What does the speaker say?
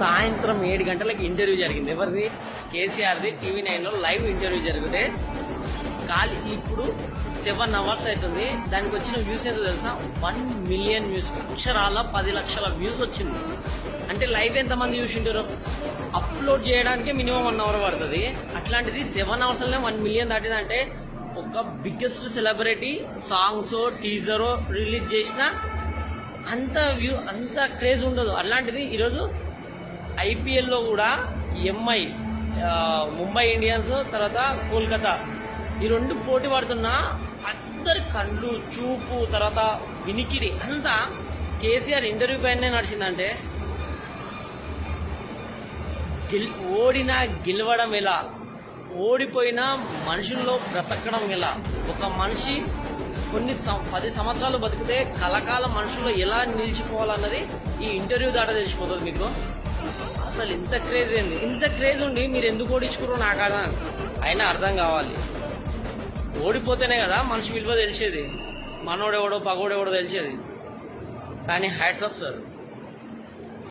సాయంత్రం ఏడు గంటలకి ఇంటర్వ్యూ జరిగింది. ఎవరిది? కేసీఆర్ది. టీవీ నైన్లో లైవ్ ఇంటర్వ్యూ జరిగితే ఖాళీ ఇప్పుడు సెవెన్ అవర్స్ అవుతుంది. దానికి వచ్చిన వ్యూస్ ఏదో తెలుసా? One million views. అక్షరాల పది లక్షల వ్యూస్ వచ్చింది. అంటే లైవ్ ఎంతమంది చూసింటారు? అప్లోడ్ చేయడానికి మినిమం వన్ అవర్ పడుతుంది. అట్లాంటిది సెవెన్ అవర్స్లోనే వన్ మిలియన్ దాటిందంటే ఒక బిగ్గెస్ట్ సెలబ్రిటీ సాంగ్స్ టీజరో రిలీజ్ చేసిన అంత వ్యూ అంత క్రేజ్ ఉండదు. అలాంటిది ఈరోజు ఐపీఎల్లో కూడా ఎంఐ ముంబై ఇండియన్స్ తర్వాత కోల్కతా ఈ రెండు పోటీ పడుతున్న అందరి కళ్ళు చూపు తర్వాత వినికిడి అంతా కేసీఆర్ ఇంటర్వ్యూ పైనే నడిచిందంటే గెల్ ఓడినా గెలవడం ఎలా? ఓడిపోయినా మనుషుల్లో బ్రతకడం ఎలా? ఒక మనిషి కొన్ని పది సంవత్సరాలు బతికితే కలకాల మనుషుల్లో ఎలా నిలిచిపోవాలన్నది ఈ ఇంటర్వ్యూ దాట తెలిసిపోతుంది మీకు. అసలు ఇంత క్రేజ్ ఏంది? ఇంత క్రేజ్ ఉండి మీరు ఎందుకు ఓడించుకున్నారో నాకు అర్థం అయినా అర్థం కావాలి. ఓడిపోతేనే కదా మనిషి విలువ తెలిసేది. మనోడెవడో పగోడెవడో తెలిసేది. కానీ హ్యాట్సప్ సార్